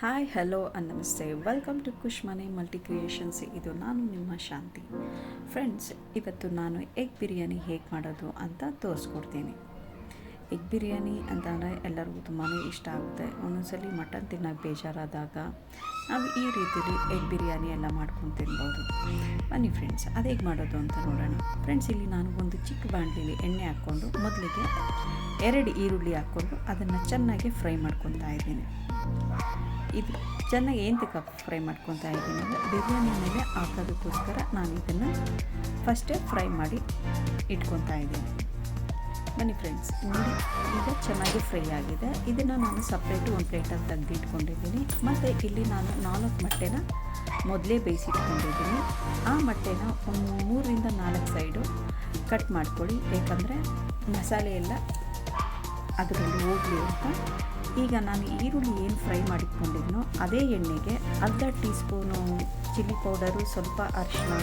Hi, hello ನಮಸ್ತೆ. Welcome to Kush ಮನೆ multi creations ಇದು ನಾನು ನಿಮ್ಮ ಶಾಂತಿ. ಫ್ರೆಂಡ್ಸ್ ಇವತ್ತು ನಾನು ಎಗ್ ಬಿರಿಯಾನಿ ಹೇಗೆ ಮಾಡೋದು ಅಂತ ತೋರಿಸ್ಕೊಡ್ತೀನಿ. ಎಗ್ ಬಿರಿಯಾನಿ ಅಂತಂದರೆ ಎಲ್ಲರಿಗೂ ತುಂಬಾ ಇಷ್ಟ ಆಗುತ್ತೆ. ಒಂದೊಂದ್ಸಲಿ ಮಟನ್ ತಿನ್ನೋಕೆ ಬೇಜಾರಾದಾಗ ನಾವು ಈ ರೀತಿಯಲ್ಲಿ ಎಗ್ ಬಿರಿಯಾನಿ ಎಲ್ಲ ಮಾಡ್ಕೊಂಡು ತಿನ್ಬೋದು. ಬನ್ನಿ ಫ್ರೆಂಡ್ಸ್ ಅದು ಹೇಗೆ ಮಾಡೋದು ಅಂತ ನೋಡೋಣ. ಫ್ರೆಂಡ್ಸ್ ಇಲ್ಲಿ ನಾನು ಒಂದು ಚಿಕ್ಕ ಬಾಣಲಿಲಿ ಎಣ್ಣೆ ಹಾಕ್ಕೊಂಡು ಮೊದಲಿಗೆ ಎರಡು ಈರುಳ್ಳಿ ಹಾಕ್ಕೊಂಡು ಅದನ್ನು ಚೆನ್ನಾಗಿ ಫ್ರೈ ಮಾಡ್ಕೊತಾ ಇದ್ದೀನಿ. ಇದು ಚೆನ್ನಾಗಿ ಕಪ್ ಫ್ರೈ ಮಾಡ್ಕೊತಾ ಇದ್ದೀನಿ. ಅಂದರೆ ಬಿರಿಯಾನಿ ಮೇಲೆ ಹಾಕೋದಕ್ಕೋಸ್ಕರ ನಾನು ಇದನ್ನು ಫಸ್ಟೇ ಫ್ರೈ ಮಾಡಿ ಇಟ್ಕೊತಾ ಇದ್ದೀನಿ. ಬನ್ನಿ ಫ್ರೆಂಡ್ಸ್ ನೋಡಿ, ಈಗ ಚೆನ್ನಾಗಿ ಫ್ರೈ ಆಗಿದೆ. ಇದನ್ನು ನಾನು ಸಪ್ರೇಟು ಒಂದು ಪ್ಲೇಟಲ್ಲಿ ತೆಗೆದು ಇಟ್ಕೊಂಡಿದ್ದೀನಿ ಮತ್ತು ಇಲ್ಲಿ ನಾನು ನಾಲ್ಕು ಮೊಟ್ಟೆನ ಮೊದಲೇ ಬೇಯಿಸಿಟ್ಕೊಂಡಿದ್ದೀನಿ. ಆ ಮೊಟ್ಟೆನ ಒಂದು ಮೂರರಿಂದ ನಾಲ್ಕು ಸೈಡು ಕಟ್ ಮಾಡ್ಕೊಳ್ಳಿ. ಯಾಕಂದರೆ ಮಸಾಲೆ ಎಲ್ಲ ಅದರಲ್ಲಿ ಹೋಗಲಿ ಅಂತ ಈಗ ನಾನು ಈರುಳ್ಳಿ ಏನು ಫ್ರೈ ಮಾಡಿಟ್ಕೊಂಡಿದ್ನೋ ಅದೇ ಎಣ್ಣೆಗೆ ಅರ್ಧ ಟೀ ಸ್ಪೂನು ಚಿಲ್ಲಿ ಪೌಡರು, ಸ್ವಲ್ಪ ಅರಿಶಿನ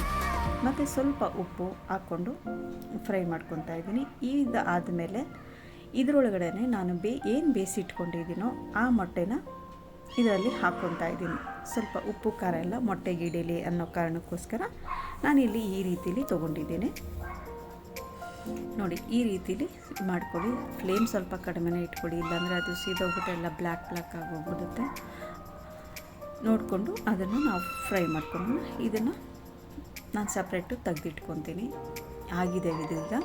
ಮತ್ತು ಸ್ವಲ್ಪ ಉಪ್ಪು ಹಾಕ್ಕೊಂಡು ಫ್ರೈ ಮಾಡ್ಕೊತಾ ಇದ್ದೀನಿ. ಈಗ ಆದಮೇಲೆ ಇದರೊಳಗಡೆ ನಾನು ಬೇ ಏನು ಬೇಯಿಸಿಟ್ಕೊಂಡಿದ್ದೀನೋ ಆ ಮೊಟ್ಟೆನ ಇದರಲ್ಲಿ ಹಾಕ್ಕೊತಾ ಇದ್ದೀನಿ. ಸ್ವಲ್ಪ ಉಪ್ಪು, ಖಾರ ಎಲ್ಲ ಮೊಟ್ಟೆಗೆ ಇಡೀಲಿ ಅನ್ನೋ ಕಾರಣಕ್ಕೋಸ್ಕರ ನಾನಿಲ್ಲಿ ಈ ರೀತಿಲಿ ತೊಗೊಂಡಿದ್ದೀನಿ. ನೋಡಿ, ಈ ರೀತಿಲಿ ಮಾಡ್ಕೊಳ್ಳಿ. ಫ್ಲೇಮ್ ಸ್ವಲ್ಪ ಕಡಿಮೆನೇ ಇಟ್ಕೊಳ್ಳಿ. ಇಲ್ಲಾಂದರೆ ಅದು ಸೀದೋಗ್ಬಿಟ್ಟು ಎಲ್ಲ ಬ್ಲ್ಯಾಕ್ ಬ್ಲ್ಯಾಕ್ ಆಗೋಗ್ಬಿಡುತ್ತೆ. ನೋಡಿಕೊಂಡು ಅದನ್ನು ನಾವು ಫ್ರೈ ಮಾಡ್ಕೊಂಡು ಇದನ್ನು ನಾನು ಸಪ್ರೇಟು ತೆಗೆದಿಟ್ಕೊತೀನಿ. ಆಗಿದೆ ಇದೀಗ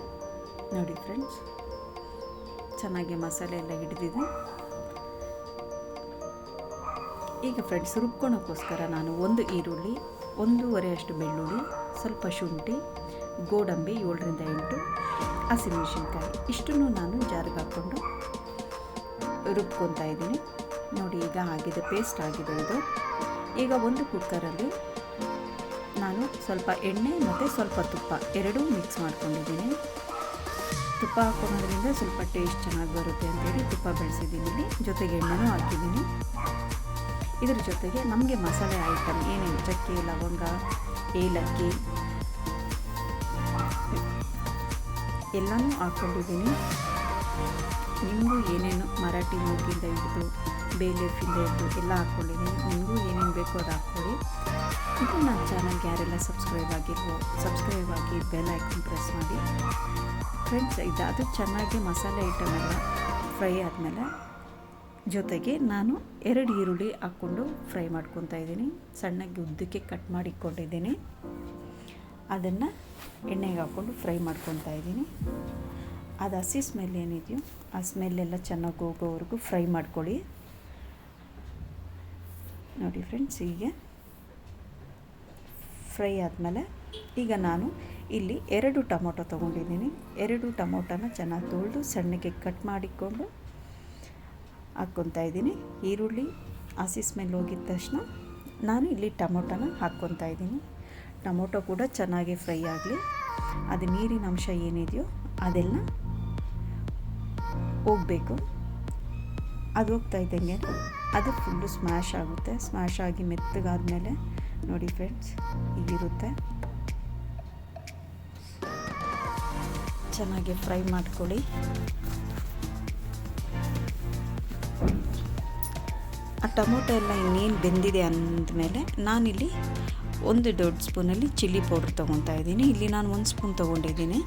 ನೋಡಿ ಫ್ರೆಂಡ್ಸ್, ಚೆನ್ನಾಗಿ ಮಸಾಲೆ ಎಲ್ಲ ಹಿಡಿದಿದೆ. ಈಗ ಫ್ರೆಂಡ್ಸ್ ರುಬ್ಕೊಳೋಕ್ಕೋಸ್ಕರ ನಾನು ಒಂದು ಈರುಳ್ಳಿ, ಒಂದೂವರೆ ಅಷ್ಟು ಬೆಳ್ಳುಳ್ಳಿ, ಸ್ವಲ್ಪ ಶುಂಠಿ ಗೋಡಂಬಿ ಏಳರಿಂದ ಎಂಟು ಹಸಿಮೆಣಸಿನ್ಕಾಯಿ ಇಷ್ಟನ್ನು ನಾನು ಜಾರಿಗೆ ಹಾಕ್ಕೊಂಡು ರುಬ್ಕೊತಾ ಇದ್ದೀನಿ. ನೋಡಿ, ಈಗ ಆಗಿದೆ ಪೇಸ್ಟ್ ಆಗಿದೆ ಇದು. ಈಗ ಒಂದು ಕುಕ್ಕರಲ್ಲಿ ನಾನು ಸ್ವಲ್ಪ ಎಣ್ಣೆ ಮತ್ತು ಸ್ವಲ್ಪ ತುಪ್ಪ ಎರಡೂ ಮಿಕ್ಸ್ ಮಾಡ್ಕೊಂಡಿದ್ದೀನಿ. ತುಪ್ಪ ಹಾಕೊಳೋದ್ರಿಂದ ಸ್ವಲ್ಪ ಟೇಸ್ಟ್ ಚೆನ್ನಾಗಿ ಬರುತ್ತೆ ಅಂತೇಳಿ ತುಪ್ಪ ಬೆಳೆಸಿದ್ದೀನಿ ಜೊತೆಗೆ ಎಣ್ಣೆನೂ ಹಾಕಿದ್ದೀನಿ. ಇದ್ರ ಜೊತೆಗೆ ನಮಗೆ ಮಸಾಲೆ ಐಟಮ್ ಏನೇನು? ಚಕ್ಕೆ, ಲವಂಗ, ಏಲಕ್ಕಿ ಎಲ್ಲನೂ ಹಾಕ್ಕೊಂಡಿದ್ದೀನಿ ನಿಮಗೂ ಏನೇನು ಮರಾಠಿ ಮೂಗಿಂದ ಹಿಡಿದು ಬೇಲೇಫಿಂದ ಹಿಡಿದು ಎಲ್ಲ ಹಾಕ್ಕೊಂಡಿದ್ದೀನಿ ನಿಮಗೂ ಏನೇನು ಬೇಕೋ ಅದು ಹಾಕ್ಕೊಳ್ಳಿ. ಇದು ನನ್ನ ಚಾನಲ್ಗೆ ಯಾರೆಲ್ಲ ಸಬ್ಸ್ಕ್ರೈಬ್ ಆಗಿಲ್ವೋ, ಸಬ್ಸ್ಕ್ರೈಬ್ ಆಗಿ ಬೆಲ್ ಐಕನ್ ಪ್ರೆಸ್ ಮಾಡಿ. ಫ್ರೆಂಡ್ಸ್ ಅದು ಚೆನ್ನಾಗಿ ಮಸಾಲೆ ಐಟಮ್ ಎಲ್ಲ ಫ್ರೈ ಆದಮೇಲೆ ಜೊತೆಗೆ ನಾನು ಎರಡು ಈರುಳ್ಳಿ ಹಾಕ್ಕೊಂಡು ಫ್ರೈ ಮಾಡ್ಕೊತಾ ಇದ್ದೀನಿ. ಸಣ್ಣಗೆ ಉದ್ದಕ್ಕೆ ಕಟ್ ಮಾಡಿ ಇಟ್ಕೊಂಡಿದ್ದೀನಿ ಅದನ್ನು ಎಣ್ಣೆಗೆ ಹಾಕ್ಕೊಂಡು ಫ್ರೈ ಮಾಡ್ಕೊತಾ ಇದ್ದೀನಿ. ಅದು ಹಸಿ ಸ್ಮೆಲ್ ಏನಿದೆಯೋ ಆ ಸ್ಮೆಲ್ಲೆಲ್ಲ ಚೆನ್ನಾಗಿ ಹೋಗೋವರೆಗೂ ಫ್ರೈ ಮಾಡ್ಕೊಳ್ಳಿ. ನೋಡಿ ಫ್ರೆಂಡ್ಸ್, ಹೀಗೆ ಫ್ರೈ ಆದಮೇಲೆ ಈಗ ನಾನು ಇಲ್ಲಿ ಎರಡು ಟೊಮೊಟೊ ತೊಗೊಂಡಿದ್ದೀನಿ. ಎರಡು ಟೊಮೊಟೊನ ಚೆನ್ನಾಗಿ ತೊಳೆದು ಸಣ್ಣಗೆ ಕಟ್ ಮಾಡಿಕೊಂಡು ಹಾಕ್ಕೊತಾ ಇದ್ದೀನಿ. ಈರುಳ್ಳಿ ಹಸಿ ಸ್ಮೆಲ್ ಹೋಗಿದ ತಕ್ಷಣ ನಾನು ಇಲ್ಲಿ ಟೊಮೊಟೊನ ಹಾಕ್ಕೊತಾ ಇದ್ದೀನಿ. ಟೊಮೊಟೊ ಕೂಡ ಚೆನ್ನಾಗಿ ಫ್ರೈ ಆಗಲಿ. ಅದು ನೀರಿನ ಅಂಶ ಏನಿದೆಯೋ ಅದೆಲ್ಲ ಹೋಗಬೇಕು. ಅದು ಹೋಗ್ತಾ ಇದ್ದಂಗೆ ಅದು ಫುಲ್ಲು ಸ್ಮ್ಯಾಶ್ ಆಗುತ್ತೆ. ಸ್ಮ್ಯಾಶ್ ಆಗಿ ಮೆತ್ತಗಾದಮೇಲೆ ನೋಡಿ ಫ್ರೆಂಡ್ಸ್ ಹೀಗಿರುತ್ತೆ ಚೆನ್ನಾಗಿ ಫ್ರೈ ಮಾಡ್ಕೊಳ್ಳಿ. ಆ ಟೊಮೊಟೊ ಎಲ್ಲ ಇನ್ನೇನು ಬೆಂದಿದೆ ಅಂದಮೇಲೆ ನಾನಿಲ್ಲಿ ಒಂದು ದೊಡ್ಡ ಸ್ಪೂನಲ್ಲಿ ಚಿಲ್ಲಿ ಪೌಡ್ರ್ ತೊಗೊತಾ ಇದ್ದೀನಿ. ಇಲ್ಲಿ ನಾನು ಒಂದು ಸ್ಪೂನ್ ತೊಗೊಂಡಿದ್ದೀನಿ.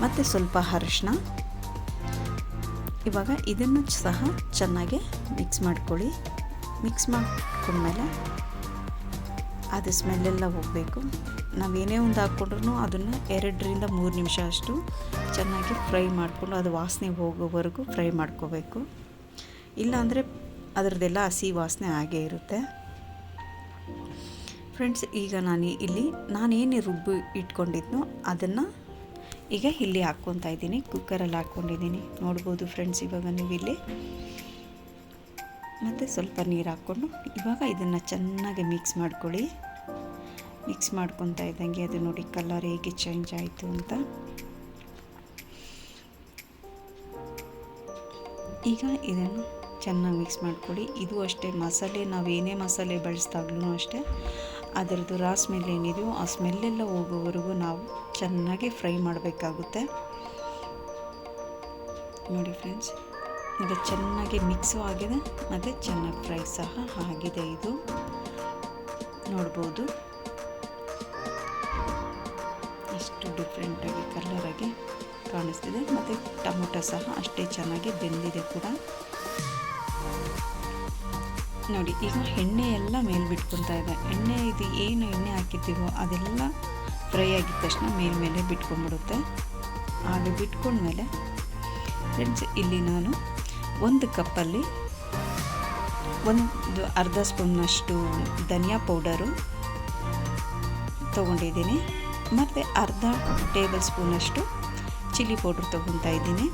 ಮತ್ತು ಸ್ವಲ್ಪ ಅರಿಶಿನ. ಇವಾಗ ಇದನ್ನು ಸಹ ಚೆನ್ನಾಗಿ ಮಿಕ್ಸ್ ಮಾಡ್ಕೊಳ್ಳಿ. ಮಿಕ್ಸ್ ಮಾಡ್ಕೊಂಡ್ಮೇಲೆ ಅದು ಸ್ಮೆಲ್ಲೆಲ್ಲ ಹೋಗಬೇಕು. ಏನೇ ಒಂದು ಹಾಕ್ಕೊಂಡ್ರೂ ಅದನ್ನು ಎರಡರಿಂದ ಮೂರು ನಿಮಿಷ ಅಷ್ಟು ಚೆನ್ನಾಗಿ ಫ್ರೈ ಮಾಡಿಕೊಂಡು ಅದು ವಾಸನೆ ಹೋಗೋವರೆಗೂ ಫ್ರೈ ಮಾಡ್ಕೋಬೇಕು. ಇಲ್ಲಾಂದರೆ ಅದರದ್ದೆಲ್ಲ ಹಸಿ ವಾಸನೆ ಹಾಗೇ ಇರುತ್ತೆ. ಫ್ರೆಂಡ್ಸ್, ಈಗ ನಾನು ಇಲ್ಲಿ ನಾನೇನು ರುಬ್ಬು ಇಟ್ಕೊಂಡಿದ್ನೋ ಅದನ್ನು ಈಗ ಇಲ್ಲಿ ಹಾಕ್ಕೊತಾ ಇದ್ದೀನಿ. ಕುಕ್ಕರಲ್ಲಿ ಹಾಕ್ಕೊಂಡಿದ್ದೀನಿ. ನೋಡ್ಬೋದು ಫ್ರೆಂಡ್ಸ್, ಇವಾಗ ನೀವು ಇಲ್ಲಿ ಮತ್ತು ಸ್ವಲ್ಪ ನೀರು ಹಾಕ್ಕೊಂಡು ಇವಾಗ ಇದನ್ನು ಚೆನ್ನಾಗಿ ಮಿಕ್ಸ್ ಮಾಡ್ಕೊಳ್ಳಿ. ಮಿಕ್ಸ್ ಮಾಡ್ಕೊತಾ ಇದ್ದಂಗೆ ಅದು ನೋಡಿ ಕಲರ್ ಹೇಗೆ ಚೇಂಜ್ ಆಯಿತು ಅಂತ. ಈಗ ಇದನ್ನು ಚೆನ್ನಾಗಿ ಮಿಕ್ಸ್ ಮಾಡಿಕೊಡಿ. ಇದು ಅಷ್ಟೇ, ಮಸಾಲೆ, ನಾವು ಏನೇ ಮಸಾಲೆ ಬಳಸಿದಾಗ್ಲೂ ಅಷ್ಟೇ. ಅದರದ್ದು ರಾ ಸ್ಮೆಲ್ ಏನಿದೆಯೋ ಆ ಸ್ಮೆಲ್ಲೆಲ್ಲ ಹೋಗೋವರೆಗೂ ನಾವು ಚೆನ್ನಾಗಿ ಫ್ರೈ ಮಾಡಬೇಕಾಗುತ್ತೆ. ನೋಡಿ ಫ್ರೆಂಡ್ಸ್ ಇದು ಚೆನ್ನಾಗಿ ಮಿಕ್ಸು ಆಗಿದೆ, ಮತ್ತು ಚೆನ್ನಾಗಿ ಫ್ರೈ ಸಹ ಆಗಿದೆ ಇದು. ನೋಡ್ಬೋದು. ಎಷ್ಟು ಡಿಫ್ರೆಂಟಾಗಿ ಕಲರಾಗಿ ಕಾಣಿಸ್ತಿದೆ, ಮತ್ತು ಟೊಮೊಟೊ ಸಹ ಅಷ್ಟೇ ಚೆನ್ನಾಗಿ ಬೆಂದಿದೆ ಕೂಡ. ನೋಡಿ, ಈಗ ಎಣ್ಣೆ ಎಲ್ಲ ಮೇಲೆ ಬಿಟ್ಕೊತಾ ಇದೆ. ಎಣ್ಣೆ ಇದು ಏನು ಎಣ್ಣೆ ಹಾಕಿದ್ದೀವೋ ಅದೆಲ್ಲ ಫ್ರೈ ಆಗಿದ ತಕ್ಷಣ ಮೇಲ್ಮೇಲೆ ಬಿಟ್ಕೊಂಡ್ಬಿಡುತ್ತೆ. ಹಾಗೆ ಬಿಟ್ಕೊಂಡ್ಮೇಲೆ ಫ್ರೆಂಡ್ಸ್ ಇಲ್ಲಿ ನಾನು ಒಂದು ಕಪ್ಪಲ್ಲಿ ಒಂದು ಅರ್ಧ ಸ್ಪೂನ್ನಷ್ಟು ಧನಿಯಾ ಪೌಡರು ತೊಗೊಂಡಿದ್ದೀನಿ. ಮತ್ತು ಅರ್ಧ ಟೇಬಲ್ ಸ್ಪೂನಷ್ಟು ಚಿಲ್ಲಿ ಪೌಡ್ರ್ ತೊಗೊತಾ ಇದ್ದೀನಿ.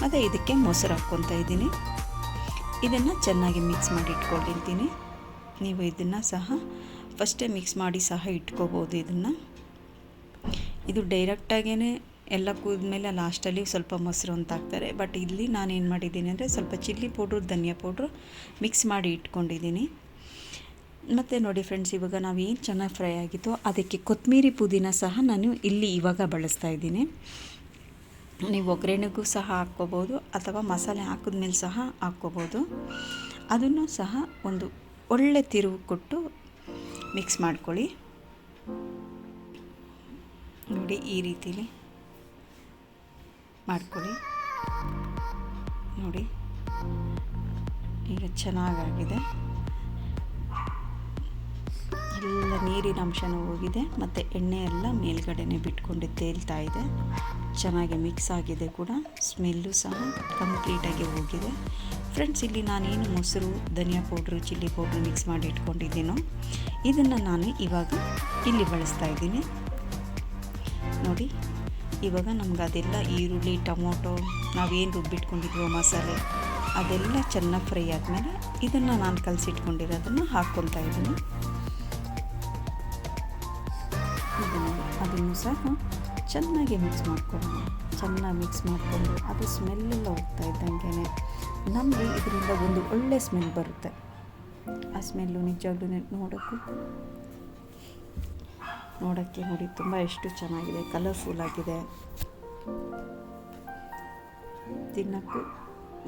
ಮತ್ತು ಇದಕ್ಕೆ ಮೊಸರು ಹಾಕ್ಕೊತಾ ಇದ್ದೀನಿ. ಇದನ್ನು ಚೆನ್ನಾಗಿ ಮಿಕ್ಸ್ ಮಾಡಿ ಇಟ್ಕೊಂಡಿರ್ತೀನಿ. ನೀವು ಇದನ್ನು ಸಹ ಫಸ್ಟೇ ಮಿಕ್ಸ್ ಮಾಡಿ ಸಹ ಇಟ್ಕೋಬೋದು ಇದನ್ನು. ಇದು ಡೈರೆಕ್ಟಾಗೇ ಎಲ್ಲ ಕೂದ್ಮೇಲೆ ಲಾಸ್ಟಲ್ಲಿ ಸ್ವಲ್ಪ ಮೊಸರು ಅಂತ ಹಾಕ್ತಾರೆ. ಬಟ್ ಇಲ್ಲಿ ನಾನೇನು ಮಾಡಿದ್ದೀನಿ ಅಂದರೆ ಸ್ವಲ್ಪ ಚಿಲ್ಲಿ ಪೌಡ್ರು ಧನಿಯಾ ಪೌಡ್ರು ಮಿಕ್ಸ್ ಮಾಡಿ ಇಟ್ಕೊಂಡಿದ್ದೀನಿ. ಮತ್ತು ನೋಡಿ ಫ್ರೆಂಡ್ಸ್ ಇವಾಗ ನಾವು ಏನು ಚೆನ್ನಾಗಿ ಫ್ರೈ ಆಗಿತ್ತು ಅದಕ್ಕೆ ಕೊತ್ತಂಬರಿ ಪುದೀನ ಸಹ ನಾನು ಇಲ್ಲಿ ಇವಾಗ ಬಳಸ್ತಾ ಇದ್ದೀನಿ. ನೀವು ಒಗ್ಗರಣೆಗೂ ಸಹ ಹಾಕ್ಕೋಬೋದು ಅಥವಾ ಮಸಾಲೆ ಹಾಕಿದ ಮೇಲೆ ಸಹ ಹಾಕ್ಕೋಬೋದು. ಅದನ್ನು ಸಹ ಒಂದು ಒಳ್ಳೆ ತಿರುವು ಕೊಟ್ಟು ಮಿಕ್ಸ್ ಮಾಡ್ಕೊಳ್ಳಿ. ನೋಡಿ ಈ ರೀತಿಲಿ ಮಾಡ್ಕೊಳ್ಳಿ. ನೋಡಿ ಈಗ ಚೆನ್ನಾಗಾಗಿದೆ. ಎಲ್ಲ ನೀರಿನ ಅಂಶನೂ ಹೋಗಿದೆ ಮತ್ತು ಎಣ್ಣೆ ಎಲ್ಲ ಮೇಲ್ಗಡೆನೆ ಬಿಟ್ಕೊಂಡು ತೇಲ್ತಾ ಇದೆ. ಚೆನ್ನಾಗಿ ಮಿಕ್ಸ್ ಆಗಿದೆ ಕೂಡ. ಸ್ಮೆಲ್ಲು ಸಹ ಕಂಪ್ಲೀಟಾಗಿ ಹೋಗಿದೆ. ಫ್ರೆಂಡ್ಸ್ ಇಲ್ಲಿ ನಾನೇನು ಮೊಸರು, ಧನಿಯಾ ಪೌಡ್ರು, ಚಿಲ್ಲಿ ಪೌಡ್ರು ಮಿಕ್ಸ್ ಮಾಡಿ ಇಟ್ಕೊಂಡಿದ್ದೀನೋ, ಇದನ್ನು ನಾನು ಇವಾಗ ಇಲ್ಲಿ ಬಳಸ್ತಾ ಇದ್ದೀನಿ. ನೋಡಿ, ಇವಾಗ ನಮ್ಗೆ ಅದೆಲ್ಲ ಈರುಳ್ಳಿ, ಟೊಮೊಟೊ, ನಾವೇನು ರುಬ್ಬಿಟ್ಕೊಂಡಿದ್ವೋ ಮಸಾಲೆ, ಅದೆಲ್ಲ ಚೆನ್ನಾಗಿ ಫ್ರೈ ಆದಮೇಲೆ ಇದನ್ನು ನಾನು ಕಲಸಿಟ್ಕೊಂಡಿರೋದನ್ನು ಹಾಕ್ಕೊತಾ ಇದ್ದೀನಿ. ಅದನ್ನು ಸಹ ಚೆನ್ನಾಗಿ ಮಿಕ್ಸ್ ಮಾಡ್ಕೊಳ್ಳೋಣ ಚೆನ್ನಾಗಿ ಮಿಕ್ಸ್ ಮಾಡಿಕೊಂಡು ಅದು ಸ್ಮೆಲ್ಲೆಲ್ಲ ಹೋಗ್ತಾ ಇದ್ದಂಗೆ ನಮಗೆ ಇದರಿಂದ ಒಂದು ಒಳ್ಳೆ ಸ್ಮೆಲ್ ಬರುತ್ತೆ. ಆ ಸ್ಮೆಲ್ಲು ನಿಜವಾಗ್ಲೂ ನೋಡೋಕ್ಕೂ ನೋಡೋಕ್ಕೆ ನೋಡಿ ತುಂಬ ಎಷ್ಟು ಚೆನ್ನಾಗಿದೆ ಕಲರ್ಫುಲ್ ಆಗಿದೆ. ತಿನ್ನೋಕ್ಕೂ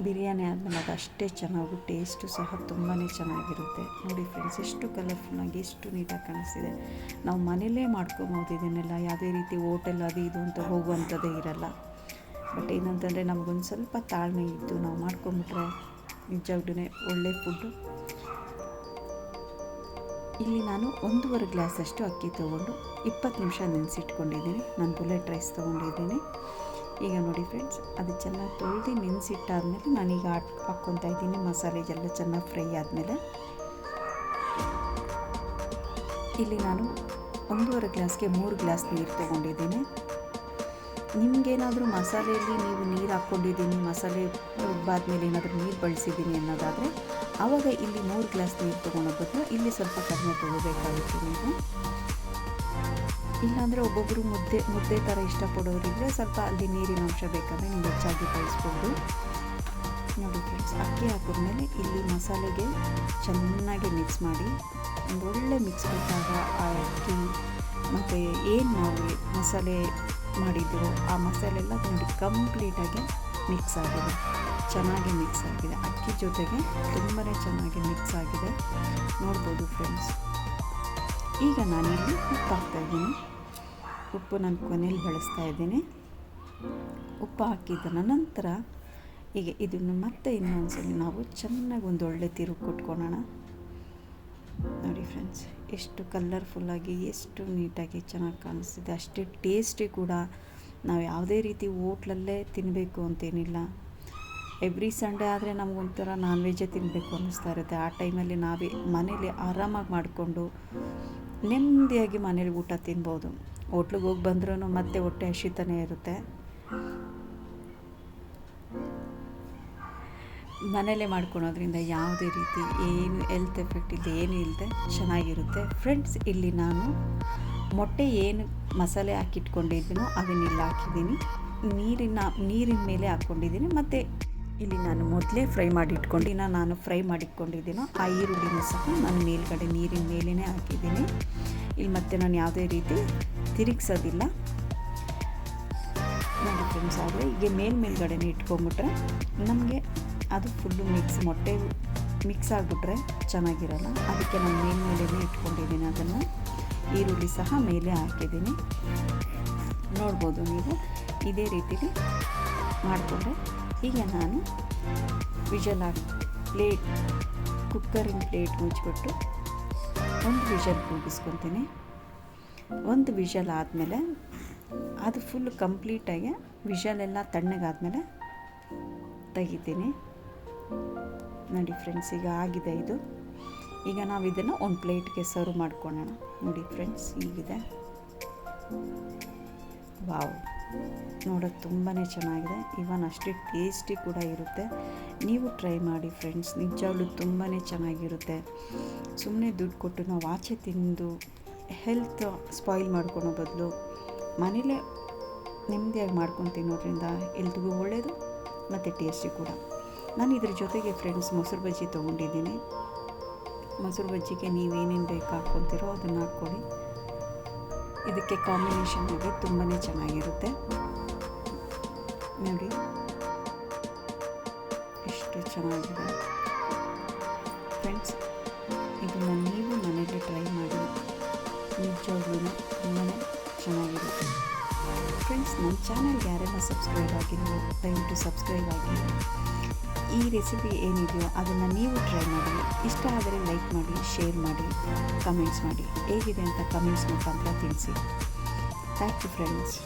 ಬಿರಿಯಾನಿ ಆದಮೇಲೆ ಅದು ಅಷ್ಟೇ ಚೆನ್ನಾಗಿ ಟೇಸ್ಟು ಸಹ ತುಂಬಾ ಚೆನ್ನಾಗಿರುತ್ತೆ. ನೋಡಿ ಫ್ರೆಂಡ್ಸ್ ಎಷ್ಟು ಕಲರ್ಫುಲ್ಲಾಗಿ ಎಷ್ಟು ನೀಟಾಗಿ ಕಾಣಿಸ್ತಿದೆ. ನಾವು ಮನೇಲೇ ಮಾಡ್ಕೊಬೋದು ಇದನ್ನೆಲ್ಲ. ಯಾವುದೇ ರೀತಿ ಹೋಟೆಲ್ ಅದು ಇದು ಅಂತ ಹೋಗುವಂಥದ್ದೇ ಇರಲ್ಲ. ಬಟ್ ಏನಂತಂದರೆ ನಮಗೊಂದು ಸ್ವಲ್ಪ ತಾಳ್ಮೆ ಇತ್ತು. ನಾವು ಮಾಡ್ಕೊಂಬಿಟ್ರೆ ನಿಜವಾಗ್ಲೂ ಒಳ್ಳೆ ಫುಡ್ಡು ಇಲ್ಲಿ ನಾನು ಒಂದೂವರೆ ಗ್ಲಾಸಷ್ಟು ಅಕ್ಕಿ ತೊಗೊಂಡು ಇಪ್ಪತ್ತು ನಿಮಿಷ ನೆನೆಸಿಟ್ಕೊಂಡಿದ್ದೀನಿ. ನಾನು ಬುಲೆಟ್ ರೈಸ್ ತೊಗೊಂಡಿದ್ದೀನಿ. ಈಗ ನೋಡಿ ಫ್ರೆಂಡ್ಸ್ ಅದು ಚೆನ್ನಾಗಿ ತೊಳೆದು ನೆನೆಸಿಟ್ಟಾದಮೇಲೆ ನಾನೀಗ ಹಾಕ್ ಹಾಕ್ಕೊತಾ ಇದ್ದೀನಿ. ಮಸಾಲೆಗೆಲ್ಲ ಚೆನ್ನಾಗಿ ಫ್ರೈ ಆದಮೇಲೆ. ಇಲ್ಲಿ ನಾನು ಒಂದೂವರೆ ಗ್ಲಾಸ್ಗೆ ಮೂರು ಗ್ಲಾಸ್ ನೀರು ತೊಗೊಂಡಿದ್ದೀನಿ. ನಿಮಗೇನಾದರೂ ಮಸಾಲೆಯಲ್ಲಿ ನೀವು ನೀರು ಹಾಕ್ಕೊಂಡಿದ್ದೀನಿ, ಮಸಾಲೆ ರುಬ್ಬಾದ್ಮೇಲೆ ಏನಾದರೂ ನೀರು ಬಳಸಿದ್ದೀನಿ ಅನ್ನೋದಾದರೆ, ಆವಾಗ ಇಲ್ಲಿ ಮೂರು ಗ್ಲಾಸ್ ನೀರು ತೊಗೊಂಡೋಗ್ಬೋದು ಇಲ್ಲಿ ಸ್ವಲ್ಪ ಕಡಿಮೆ ತೊಗೋಬೇಕಾಗುತ್ತೆ ನೀವು. ಇಲ್ಲಾಂದರೆ ಒಬ್ಬೊಬ್ಬರು ಮುದ್ದೆ ಮುದ್ದೆ ಥರ ಇಷ್ಟಪಡೋರಿದ್ದರೆ ಸ್ವಲ್ಪ ಅಲ್ಲಿ ನೀರಿನ ಅಂಶ ಬೇಕಾದರೆ ನೀವು ಹೆಚ್ಚಾಗಿ ಬಯಸ್ಬೋದು ನೋಡಿ ಫ್ರೆಂಡ್ಸ್ ಅಕ್ಕಿ ಹಾಕಿದ್ಮೇಲೆ ಇಲ್ಲಿ ಮಸಾಲೆಗೆ ಚೆನ್ನಾಗಿ ಮಿಕ್ಸ್ ಮಾಡಿ ಒಳ್ಳೆ ಮಿಕ್ಸ್ ಕೊಟ್ಟಾಗ ಆ ಅಕ್ಕಿ ಮತ್ತು ಏನು ನಾವು ಮಸಾಲೆ ಮಾಡಿದ್ರು ಆ ಮಸಾಲೆ ಎಲ್ಲ ನೋಡಿ ಕಂಪ್ಲೀಟಾಗಿ ಮಿಕ್ಸ್ ಆಗಿದೆ. ಚೆನ್ನಾಗಿ ಮಿಕ್ಸ್ ಆಗಿದೆ. ಅಕ್ಕಿ ಜೊತೆಗೆ ತುಂಬಾ ಚೆನ್ನಾಗಿ ಮಿಕ್ಸ್ ಆಗಿದೆ. ನೋಡ್ಬೋದು ಫ್ರೆಂಡ್ಸ್ ಈಗ ನಾನಿಲ್ಲಿ ಹಾಕ್ತಾಯಿದ್ದೀನಿ ಉಪ್ಪು ನಾನು ಕೊನೆಯಲ್ಲಿ ಬಳಸ್ತಾ ಇದ್ದೀನಿ. ಉಪ್ಪು ಹಾಕಿದ ನಂತರ ಈಗ ಇದನ್ನು ಮತ್ತೆ ಇನ್ನೊಂದ್ಸಲ ನಾವು ಚೆನ್ನಾಗಿ ಒಂದು ಒಳ್ಳೆ ತಿರುಗಿ ಕೊಟ್ಕೊಳ್ಳೋಣ ನೋಡಿ ಫ್ರೆಂಡ್ಸ್ ಎಷ್ಟು ಕಲರ್ಫುಲ್ಲಾಗಿ ಎಷ್ಟು ನೀಟಾಗಿ ಚೆನ್ನಾಗಿ ಕಾಣಿಸ್ತಿದೆ. ಅಷ್ಟೇ ಟೇಸ್ಟಿ ಕೂಡ ನಾವು ಯಾವುದೇ ರೀತಿ ಹೋಟ್ಲಲ್ಲೇ ತಿನ್ನಬೇಕು ಅಂತೇನಿಲ್ಲ. ಎವ್ರಿ ಸಂಡೇ ಆದರೆ ನಮಗೊಂಥರ ನಾನ್ ವೆಜ್ಜೇ ತಿನ್ನಬೇಕು ಅನ್ನಿಸ್ತಾ ಇರುತ್ತೆ. ಆ ಟೈಮಲ್ಲಿ ನಾವೇ ಮನೇಲಿ ಆರಾಮಾಗಿ ಮಾಡಿಕೊಂಡು ನೆಮ್ಮದಿಯಾಗಿ ಮನೇಲಿ ಊಟ ತಿನ್ಬೋದು. ಹೋಟ್ಲಿಗೆ ಹೋಗಿ ಬಂದ್ರೂ ಮತ್ತೆ ಹೊಟ್ಟೆ ಹಸಿತಾನೇ ಇರುತ್ತೆ. ಮನೇಲೇ ಮಾಡ್ಕೊಳೋದ್ರಿಂದ ಯಾವುದೇ ರೀತಿ ಏನು ಹೆಲ್ತ್ ಎಫೆಕ್ಟ್ ಇದೆ, ಏನೂ ಇಲ್ಲದೆ ಚೆನ್ನಾಗಿರುತ್ತೆ. ಫ್ರೆಂಡ್ಸ್ ಇಲ್ಲಿ ನಾನು ಮೊಟ್ಟೆ ಏನು ಮಸಾಲೆ ಹಾಕಿಟ್ಕೊಂಡಿದ್ದೀನೋ ಅದನ್ನಿಲ್ಲ ಹಾಕಿದ್ದೀನಿ. ನೀರಿನ ನೀರಿನ ಮೇಲೆ ಹಾಕ್ಕೊಂಡಿದ್ದೀನಿ ಮತ್ತು ಇಲ್ಲಿ ನಾನು ಮೊದಲೇ ಫ್ರೈ ಮಾಡಿ ಇಟ್ಕೊಂಡಿನ ನಾನು ಫ್ರೈ ಮಾಡಿಟ್ಕೊಂಡಿದ್ದೀನೋ ಆ ಈರುಳ್ಳಿನೂ ಸಹ ನಾನು ಮೇಲ್ಗಡೆ ನೀರಿನ ಮೇಲೇ ಹಾಕಿದ್ದೀನಿ. ಇಲ್ಲಿ ಮತ್ತೆ ನಾನು ಯಾವುದೇ ರೀತಿ ತಿರುಗಿಸೋದಿಲ್ಲ. ನೋಡಿ ಫ್ರೆಂಡ್ಸ್ ಆದರೆ ಹೀಗೆ ಮೇಲ್ ಮೇಲ್ಗಡೆನೇ ಇಟ್ಕೊಂಬಿಟ್ರೆ ನಮಗೆ ಅದು ಫುಲ್ಲು ಮಿಕ್ಸ್ ಮೊಟ್ಟೆ ಮಿಕ್ಸ್ ಆಗಿಬಿಟ್ರೆ ಚೆನ್ನಾಗಿರಲ್ಲ. ಅದಕ್ಕೆ ನಾನು ಮೇಲ್ಮೇಲೆ ಇಟ್ಕೊಂಡಿದ್ದೀನಿ ಅದನ್ನು. ಈರುಳ್ಳಿ ಸಹ ಮೇಲೆ ಹಾಕಿದ್ದೀನಿ. ನೋಡ್ಬೋದು ನೀವು, ಇದೇ ರೀತಿಲಿ ಮಾಡಿಕೊಂಡ್ರೆ ಈಗ ನಾನು ವಿಜಲ್ ಹಾಕಿ ಪ್ಲೇಟ್ ಕುಕ್ಕರಿನ ಪ್ಲೇಟ್ ಮುಚ್ಚಿಬಿಟ್ಟು ಒಂದು ವಿಷಲ್ ಕೂಗಿಸ್ಕೊತೀನಿ. ಒಂದು ವಿಷಲ್ ಆದಮೇಲೆ ಅದು ಫುಲ್ ಕಂಪ್ಲೀಟಾಗಿ ವಿಷಲೆಲ್ಲ ತಣ್ಣಗಾದಮೇಲೆ ತೆಗಿತೀನಿ. ನೋಡಿ ಫ್ರೆಂಡ್ಸ್ ಈಗ ಆಗಿದೆ ಇದು. ಈಗ ನಾವು ಇದನ್ನು ಒಂದು ಪ್ಲೇಟ್ಗೆ ಸರ್ವ್ ಮಾಡ್ಕೊಳ್ಳೋಣ ನೋಡಿ ಫ್ರೆಂಡ್ಸ್ ಹೀಗಿದೆ. ವಾವ್ ನೋಡೋದು ತುಂಬಾ ಚೆನ್ನಾಗಿದೆ. ಇವನ್ ಅಷ್ಟೇ ಟೇಸ್ಟಿ ಕೂಡ ಇರುತ್ತೆ. ನೀವು ಟ್ರೈ ಮಾಡಿ ಫ್ರೆಂಡ್ಸ್ ನಿಜವಾಗ್ಲೂ ತುಂಬಾ ಚೆನ್ನಾಗಿರುತ್ತೆ. ಸುಮ್ಮನೆ ದುಡ್ಡು ಕೊಟ್ಟು ನಾವು ಆಚೆ ತಿಂದು ಹೆಲ್ತ್ ಸ್ಪಾಯಿಲ್ ಮಾಡ್ಕೊಳೋ ಬದಲು ಮನೇಲೇ ನೆಮ್ಮದಿಯಾಗಿ ಮಾಡ್ಕೊಂಡು ತಿನ್ನೋದ್ರಿಂದ ಹೆಲ್ತ್ಗೂ ಒಳ್ಳೆಯದು ಮತ್ತು ಟೇಸ್ಟಿ ಕೂಡ. ನಾನು ಇದ್ರ ಜೊತೆಗೆ ಫ್ರೆಂಡ್ಸ್ ಮೊಸರು ಬಜ್ಜಿ ತೊಗೊಂಡಿದ್ದೀನಿ. ಮೊಸರು ಬಜ್ಜಿಗೆ ನೀವೇನೇನು ಬೇಕು ಹಾಕ್ಕೊತೀರೋ ಅದನ್ನು ಹಾಕ್ಕೊಳ್ಳಿ ಇದಕ್ಕೆ ಕಾಂಬಿನೇಷನ್ ಆಗಿ ತುಂಬಾ ಚೆನ್ನಾಗಿರುತ್ತೆ. ನೋಡಿ. ಎಷ್ಟು ಚೆನ್ನಾಗಿದೆ. ಫ್ರೆಂಡ್ಸ್ ಇದನ್ನು ನೀವು ಮನೇಲಿ ಟ್ರೈ ಮಾಡಿ. ನಿಜವಾಗ್ಲೂ ತುಂಬಾ ಚೆನ್ನಾಗಿರುತ್ತೆ ಫ್ರೆಂಡ್ಸ್ ನನ್ನ ಚಾನಲ್ಗೆ ಯಾರೆಲ್ಲ ಸಬ್ಸ್ಕ್ರೈಬ್ ಆಗಿರೋ ದಯವಿಟ್ಟು ಸಬ್ಸ್ಕ್ರೈಬ್ ಆಗಿ. ಈ ರೆಸಿಪಿ ಏನಿದೆಯೋ ಅದನ್ನು ನೀವು ಟ್ರೈ ಮಾಡಿ. ಇಷ್ಟ ಆದರೆ ಲೈಕ್ ಮಾಡಿ ಶೇರ್ ಮಾಡಿ ಕಮೆಂಟ್ಸ್ ಮಾಡಿ. ಹೇಗಿದೆ ಅಂತ ಕಮೆಂಟ್ಸ್ ಮುಖಾಂತರ ತಿಳಿಸಿ. Thank you friends